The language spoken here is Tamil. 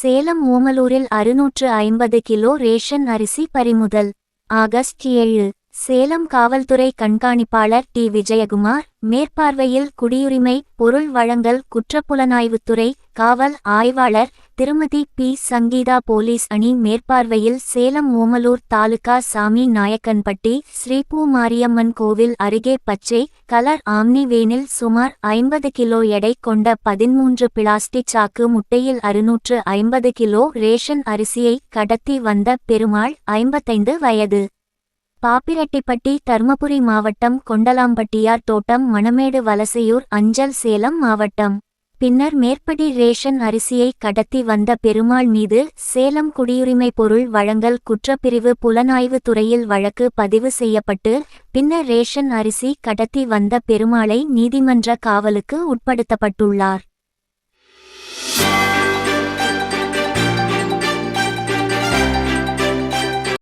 சேலம் ஓமலூரில் அறுநூற்று ஐம்பது கிலோ ரேஷன் அரிசி பறிமுதல் ஆகஸ்ட் ஏழு. சேலம் காவல்துறை கண்காணிப்பாளர் டி. விஜயகுமார் மேற்பார்வையில் குடியுரிமை பொருள் வழங்கல் குற்றப்புலனாய்வுத்துறை காவல் ஆய்வாளர் திருமதி பி. சங்கீதா போலீஸ் அணி மேற்பார்வையில் சேலம் ஓமலூர் தாலுகா சாமி நாயக்கன்பட்டி ஸ்ரீபூ மாரியம்மன் கோவில் அருகே பச்சை கலர் ஆம்னி வேனில் சுமார் ஐம்பது கிலோ எடை கொண்ட பதிமூன்று பிளாஸ்டிக் சாக்கு முட்டையில் அறுநூற்று ஐம்பது கிலோ ரேஷன் அரிசியை கடத்தி வந்த பெருமாள் ஐம்பத்தைந்து வயது. பாப்பிரெட்டிப்பட்டி தர்மபுரி மாவட்டம் கொண்டலாம்பட்டியார் தோட்டம் மணமேடு வலசையூர் அஞ்சல் சேலம் மாவட்டம். பின்னர் மேற்படி ரேஷன் அரிசியை கடத்தி வந்த பெருமாள் மீது சேலம் குடியுரிமை பொருள் வழங்கல் குற்றப்பிரிவு புலனாய்வு துறையில் வழக்கு பதிவு செய்யப்பட்டு பின்னர் ரேஷன் அரிசி கடத்தி வந்த பெருமாளை நீதிமன்ற காவலுக்கு உட்படுத்தப்பட்டுள்ளார்.